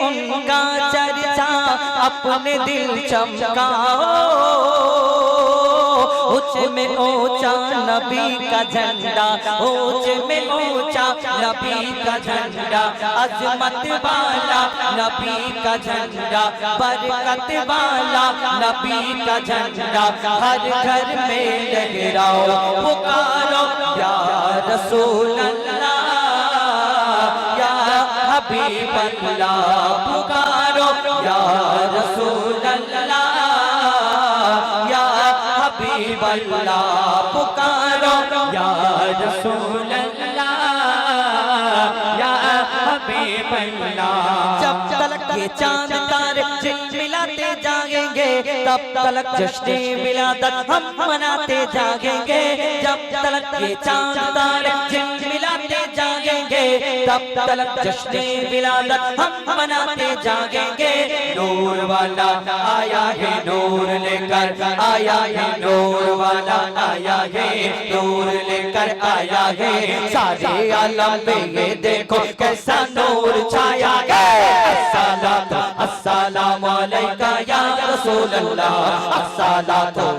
ان کا چرچا، اپنے دل چمکاؤ۔ اچھ میں اوچا نبی کا جھنڈا اچھ میں اوچا نبی کا جھنڈا۔ عظمت والا نبی کا جھنڈا، برکت بالا نبی کا جھنڈا۔ ہر گھر میں لہراؤ رسول اللہ، یا حبیب اللہ، پکارو، یا رسول اللہ، یا حبیب اللہ، پکارو، یا رسول اللہ، یا حبیب اللہ۔ جب تلک کے چاند تارے جن ملاتے جا تب تلک جشن ملادت ہم مناتے جاگیں گے جب تلک یہ چاند تارک تب تلک جشن بلادت ہم مناتے جاگیں گے۔ نور والا آیا ہے، نور لے کر آیا ہے۔ نور والا آیا ہے، نور لے کر آیا ہے۔ سارے عالم میں یہ دیکھو کیسا نور چھایا ہے۔ السلام علیکہ یا رسول اللہ۔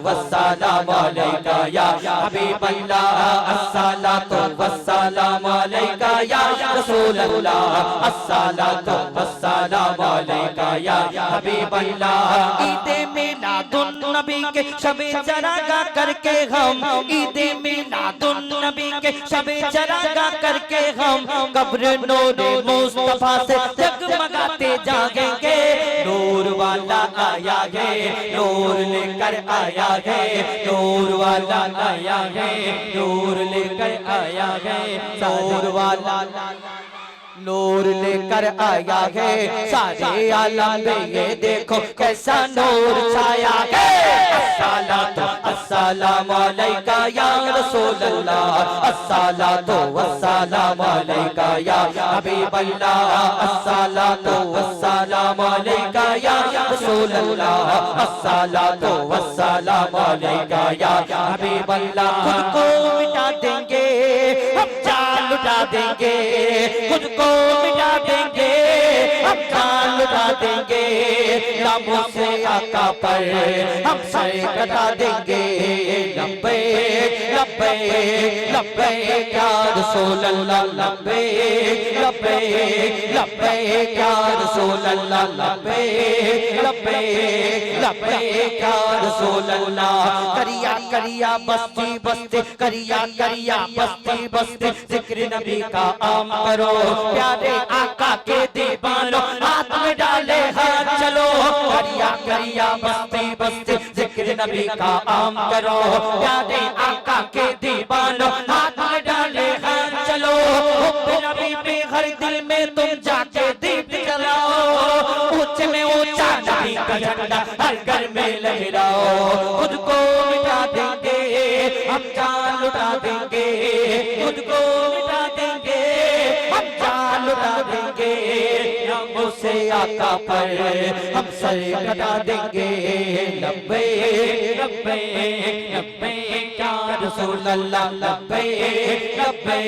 السلام علیکہ یا حبیب اللہ۔ السلام علیکہ یا یا رسول اللہ الصلاۃ والسلام علیک یا حبیب اللہ عید میلاد النبی کے شب چراغا کر کے ہم عید میلاد النبی کے شب چراغا کر کے ہم قبر نور مصطفی سے جگمگاتے جاگیں گے नूर वाला आया है नूर लेकर आया है नूर वाला आया है नूर लेकर आया है नूर वाला نور لے کر آیا ہے۔ سارے عالم میں یہ دیکھو کیسا نور چھایا ہے۔ السلام علیکہ یا رسول اللہ السلام علیکہ یا حبیب اللہ السلام علیکہ یا رسول اللہ السلام علیکہ یا حبیب اللہ خود کو مٹا دیں گے۔ ہم جا लुटा देंगे खुद को मिटा देंगे हम जान लुटा देंगे नामों से आका पर हम सर कटा देंगे लंबे लंबे लंबे क्या रसूल अल्लाह लंबे लंबे लंबे क्या रसूल अल्लाह लंबे लंबे लंबे क्या रसूल अल्लाह करिया करिया बस्ती बस्ती करिया करिया बस्ती बस्ती जिक्र نبی کا عام کرو۔ پیارے آقا کے دیوانوں، ہاتھ میں ڈالے ہر چلو۔ کریا کریا، بستی بستی، ذکر نبی کا عام کرو۔ پیارے اسے آقا پر ہم سر کٹا دیں گے۔ لبے لبے لبے کیا رسول اللہ، لبے لبے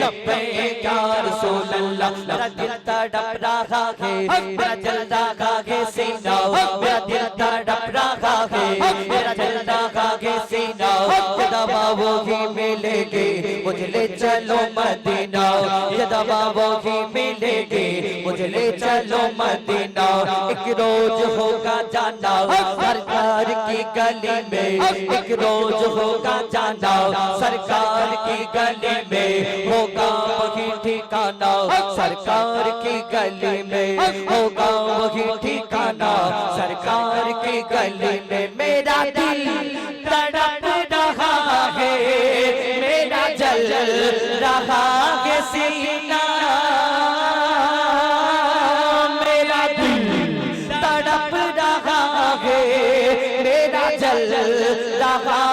لبے کیا رسول اللہ۔ میرا دل تا ڈپ رہا ہے، میرا جلدہ کھا گے سینہ میرا دل تا ڈپ رہا ہے، میرا جلدہ مدینہ یہ دوا وہی ملے گی مجھ لے چلو مدینہ یہ دوا وہی ملے گی مجھ لے چلو مدینہ، ایک روز ہوگا جانا سرکار کی گلی میں، ایک روز ہوگا جانا، سرکار کی گلی میں، ہوگا وہی ٹھکانہ، سرکار کی گلی میں، ہوگا وہی ٹھکانہ، سرکار کی گلی میں، میرا دل रहा है सीना मेरा दिल तड़प रहा है मेरा जल रहा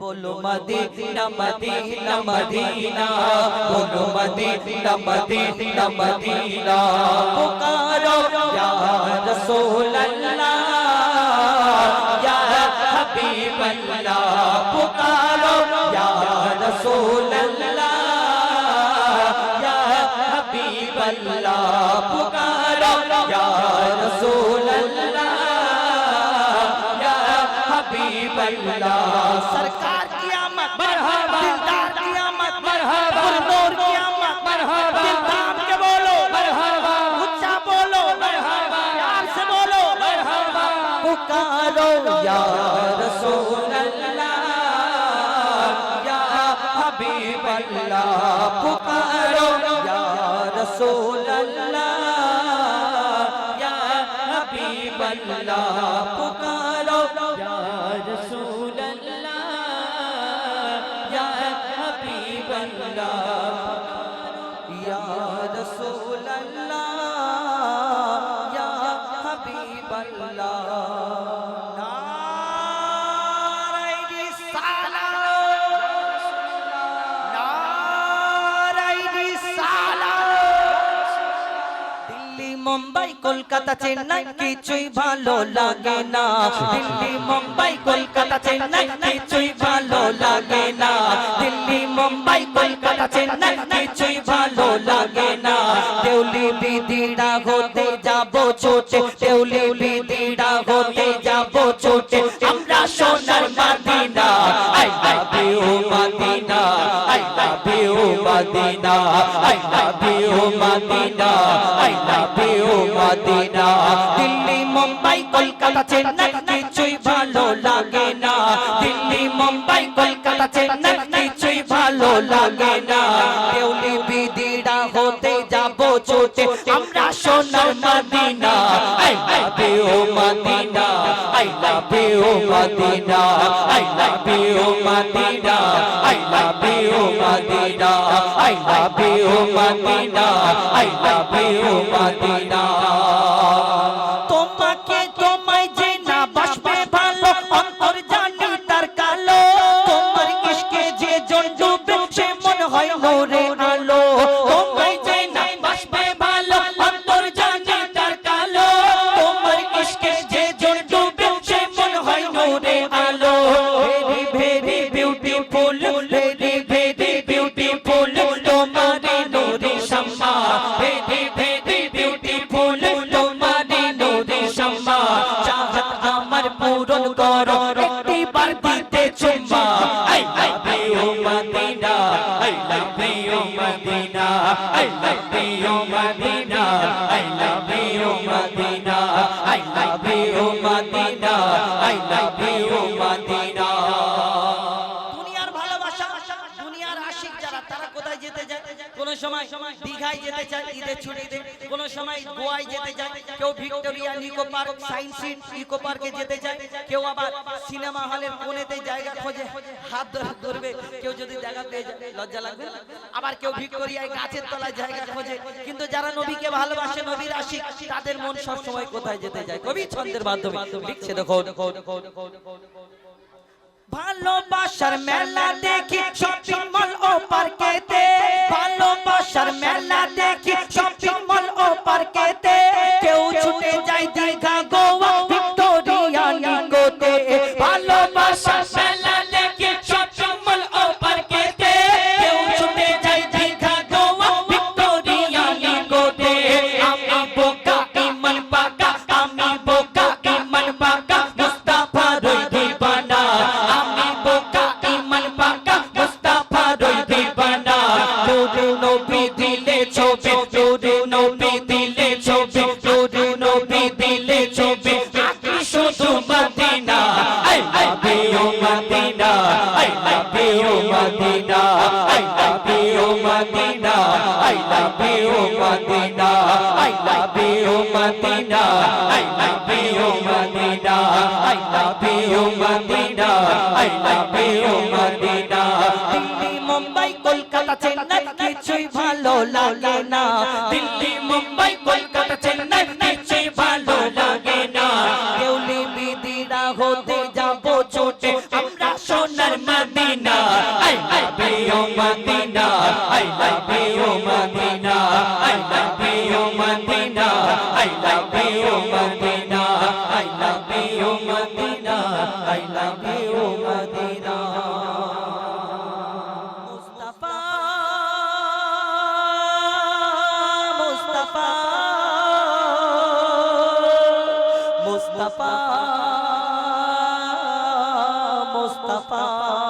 بولو مدینہ مدینہ مدینہ بولو مدینہ مدینہ مدینہ پکارو یا رسول اللہ یا حبیب اللہ پکارو یا رسول اللہ یا حبیب اللہ پکارو یا رسول اللہ हबीब अल्लाह सरकार की आमद मरहबा। दिलदार की आमद मरहबा। गुलनूर की आमद मरहबा। दिल थाम के बोलो मरहबा। ऊंचा बोलो मरहबा। प्यार से बोलो पुकारो या रसूल अल्लाह या हबीब अल्लाह पुकारो या रसूल अल्लाह या हबीब अल्लाह पुकारो কলকাতা চেন্নাই কিছুই ভালো লাগে না। দিল্লি, মুম্বাই, কলকাতা চেন্নাই কিছুই ভালো লাগে না। দিল্লি, মুম্বাই, কলকাতা চেন্নাই কিছুই ভালো লাগে না। দেউলি বিদিরা হতে যাব ছোটে, দেউলি বিদিরা হতে যাব ছোটে। আমরা সোনার Madina, I love you Madina, I love you Madina, I love you Madina. Madina. Delhi, Mumbai, Kolkata, Chennai কিছুই ভালো লাগে না। দিল্লি, মুম্বাই, কলকাতা, চেন্নাই কিছুই ভালো লাগে না। দেউলি বিদিরা হতে যাব ছোটে আমরা সোনার Madina. I love you Madina. I love you Madina. I love you Madina. I love you Madina. I love you Madina. I love you Madina. নূরে আলো তোমায় যে না বাসবে ভালো, অন্তর জানি তার কালো। তোমার ইশকে যে জন ডুবে, সে মনে হয় নূরে আলো। Very very beautiful very very beautiful তোমারে নূরে সম্মা ভেরি ভেরি বিউটিফুল তোমারে নূরে সম্মা চাহত আমার পূরণ করো, একটি বার দিতে চুম্মা। মদিনা আই লাভ ইউ দীঘায় যেতে চায়, ঈদের ছুটিতে কোন সময় গোয়ায় যেতে যায়, কেউ Victoria Nicco park science city eco পার্কে যেতে চায় কেউ আবার সিনেমা হলের কোণেতে জায়গা খোঁজে, হাত ধরে ধরবে, কেউ যদি জায়গা পেয়ে যায়, লজ্জা লাগবে আবার কেউ ভিক্টোরিয়ায় গাছের তলায় জায়গা খোঁজে, কিন্তু যারা নবীকে ভালোবাসে, নবীর আশিক, তাদের মন সব সময় কোথায় যেতে যায়? কবি ছন্দের মাধ্যমে লিখছে দেখো দেখো দেখো দেখো দেখো ভালোবাসার মেলা দেখি শপিং মল ও পার্কেতে ভালোবাসার মেলা দেখি শপিং মল ও পার্কেতে নবী দিলে ছবি নুরু নবী দিলে ছবি নুরু নবী দিলে ছবি শুধু Madina I love you Madina I love you Madina I love you Madina you Madina I love you Madina I love you Madina I love you Madina I love you Madina Delhi Mumbai Kolkata Chennai কিছুই ভালো লাগে না। দিল্লি মুম্বাই কলকাতা চেন্নাই কিছুই ভালো লাগে না। কেউলি বিদিরা হতে যাব ছোটে আমরা সোনার Medina. I I you Medina. I Mustafa Mustafa.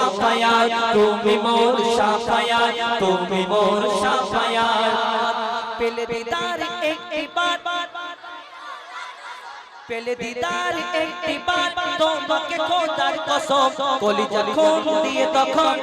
তুমি মোর শাফায়াত তুমি মোর শাফায়াত পেলে দিদার একটি বার পেলে দিদার একটি বার তোমাকে খোদার কসম কলিজা খুন দিয়ে তখন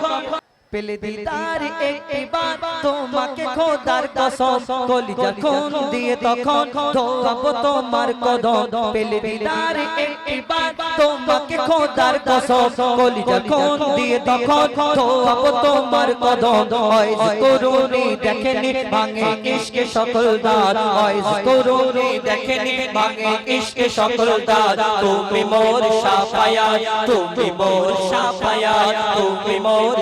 পেলে দিদার একটি বার তোমাকে খোদার কসম কলিজা খুন দিয়ে তখন ধোয়াবো তোমার কদম পেলে দিদার একটি বার তোমাকে খোদার কসম কলিজা খুন দিয়ে তখন ধোয়াবো তোমার কদম হয়জ করুনি দেখেনি ভাঙে ইশকে সকল দাঁত হয়জ করুনি দেখেনি ভাঙে ইশকে সকল দাঁত। তুমি মোর শাফায়াত তুমি মোর শাফায়াত তুমি মোর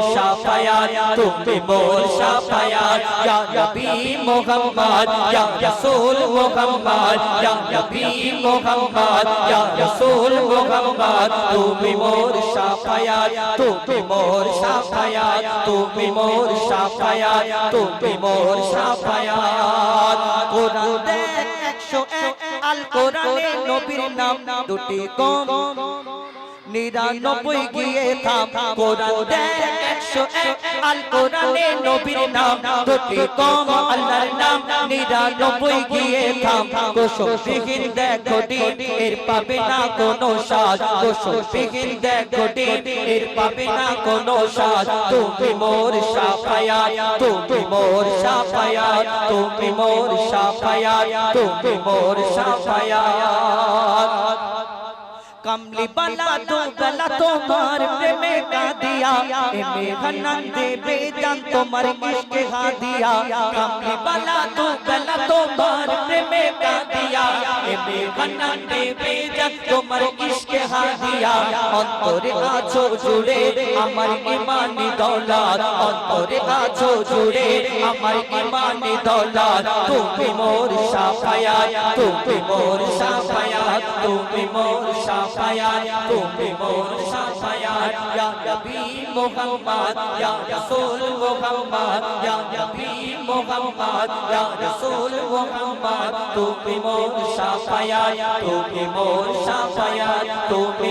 শাফায়াত তুমি মোর শাফায়াত ইয়া নবী মুহাম্মদ, ইয়া রাসূল মুহাম্মদ, ইয়া নবী মুহাম্মদ, ইয়া রাসূল মুহাম্মদ। তুমি মোর শাফায়াত তুমি মোর শাফায়াত তুমি মোর শাফায়াত তুমি মোর শাফায়াত কোরআন দেখ 101 আল কোরআনে নবীর নাম, দুটি কম। নিরানব্বই গিয়ে থাম কোরআন দেখ একশো এক আল কোরআনে নবীর নাম দুটি কম আল্লাহর নাম নিরানব্বই গিয়ে থাম দেখো এর পাবে না কোনো সাজ কোশো বিহীন দেখো এর পাবে না কোনো সাজ। তুমি মোর সাফায়াত তুমি মোর সাফায়াত তুমি মোর সাফায়াত তুমি মোর সাফায়াত। কমলি বালা তো গলা তোমার প্রেমে কা দিয়া এ মেঘনান দেবে জান তোমার ইশকে হা দিয়া কমলি বালা তো গলা তোমার প্রেমে কা দিয়া এ মেঘনান দেবে জান তোমার ইশকে হা দিয়া অন্তরে আছো জুড়ে আমার ইমানি দৌলত, অন্তরে আছো জুড়ে আমার ইমানি দৌলত। তুমি মোর সাফায়াত, তুমি মোর সাফায়াত, তুমি মোর সাফায়াত, তুমি মোর সাফায়াত। ইয়া নবী মুহাম্মদ, ইয়া রাসূল মুহাম্মদ, ইয়া নবী মুহাম্মদ, ইয়া রাসূল মুহাম্মদ। তুমি মোর সাফায়াত, তুমি মোর সাফায়াত, তুমি